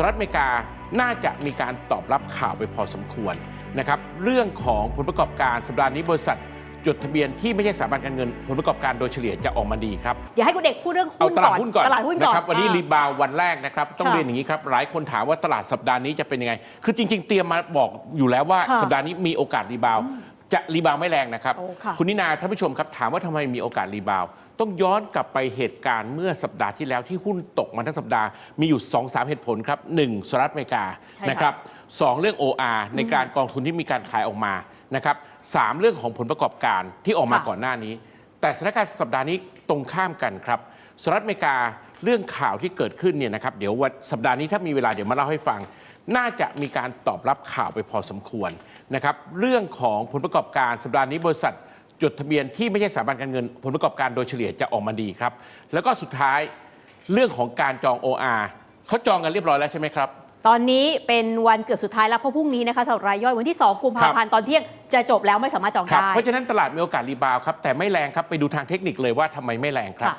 หรัฐอเมริกาน่าจะมีการตอบรับข่าวไปพอสมควรนะครับเรื่องของผลประกอบการสัปดาห์นี้บริษัทจดทะเบียนที่ไม่ใช่สถาบันการเงิน ผลประกอบการโดยเฉลี่ยจะออกมาดีครับเดี๋ยวให้คุณเด็กพูดเรื่องเอาหุ้นตลาก่ดอนหุ้นก่อนตลาดหุ้นก่อนนะครับวันนี้อ่ารีบาวด์วันแรกนะครับ ต้องค่ะเรียนอย่างนี้ครับ หลายคนถามว่าตลาดสัปดาห์นี้จะเป็นยังไง คือจริง ๆ เตรียมมาบอกอยู่แล้วว่าค่ะสัปดาห์นี้มีโอกาสรีบาวด์ จะรีบาวด์ไม่แรงนะครับ โอ้ค่ะณนินาท่านผู้ชมครับ ถามว่าทำไมมีโอกาสรีบาวด์ต้องย้อนกลับไปเหตุการณ์เมื่อสัปดาห์ที่แล้วที่หุ้นตกมาทั้งสัปดาห์มีอยู่ 2 3 เหตุผลครับหนึ่งสหรัฐอเมริกาใช่ค่ะ นะครับ สองเรื่อง OR ในการกองทุนที่มีการขายออกมานะครับสามเรื่องของผลประกอบการที่ออกมาค่ะก่อนหน้านี้ แต่สถานการณ์สัปดาห์นี้ตรงข้ามกันครับสหรัฐอเมริกาเรื่องข่าวที่เกิดขึ้นเนี่ยนะครับเดี๋ยววันสัปดาห์นี้ถ้ามีเวลาเดี๋ยวมาเล่าให้ฟัง น่าจะมีการตอบรับข่าวไปพอสมควรนะครับเรื่องของผลประกอบการสัปดาห์นี้บริษัทจดทะเบียนที่ไม่ใช่สถาบันการเงิน ผลประกอบการโดยเฉลี่ยจะออกมาดีครับ แล้วก็สุดท้ายเรื่องของการจอง OR เขาจองกันเรียบร้อยแล้วใช่ไหมครับ ตอนนี้เป็นวันเกือบสุดท้ายแล้วเพราะพรุ่งนี้นะคะสำหรับรายย่อยวันที่ 2 กุมภาพันธ์ตอนเที่ยงจะจบแล้วไม่สามารถจองครับได้ เพราะฉะนั้นตลาดมีโอกาสรีบาวด์ครับแต่ไม่แรงครับไปดูทางเทคนิคเลยว่าทำไมไม่แรงครับค่ะ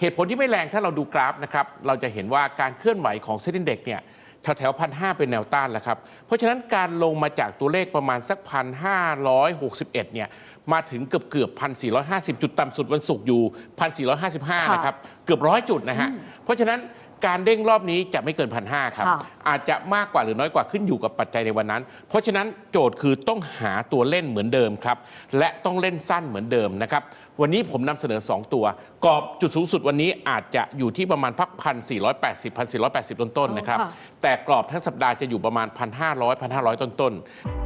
เหตุผลที่ไม่แรงถ้าเราดูกราฟนะครับเราจะเห็นว่าการเคลื่อนไหวของเซ็นดินเด็กเนี่ย แถวแถวพันห้าเป็นแนวต้านแล้วครับ เพราะฉะนั้นการลงมาจากตัวเลขประมาณสักพันห้าร้อยหกสิบเอ็ดเนี่ยมาถึงเกือบเกือบพันสี่ร้อยห้าสิบจุดต่ำสุดวันศุกร์อยู่พันสี่ร้อยห้าสิบห้าค่ะนะครับ เกือบร้อยจุดนะฮะ เพราะฉะนั้น การเด้งรอบนี้จะไม่เกินพันห้าครับ ค่ะ อาจจะมากกว่าหรือน้อยกว่าขึ้นอยู่กับปัจจัยในวันนั้น เพราะฉะนั้นโจทย์คือต้องหาตัวเล่นเหมือนเดิมครับ และต้องเล่นสั้นเหมือนเดิมนะครับ วันนี้ผมนำเสนอ 2 ตัว กรอบจุดสูงสุดวันนี้อาจจะอยู่ที่ประมาณพักพันสี่ร้อยแปดสิบพันสี่ร้อยแปดสิบต้นๆนะครับ ค่ะ แต่กรอบทั้งสัปดาห์จะอยู่ประมาณพันห้าร้อยพันห้าร้อยต้นๆ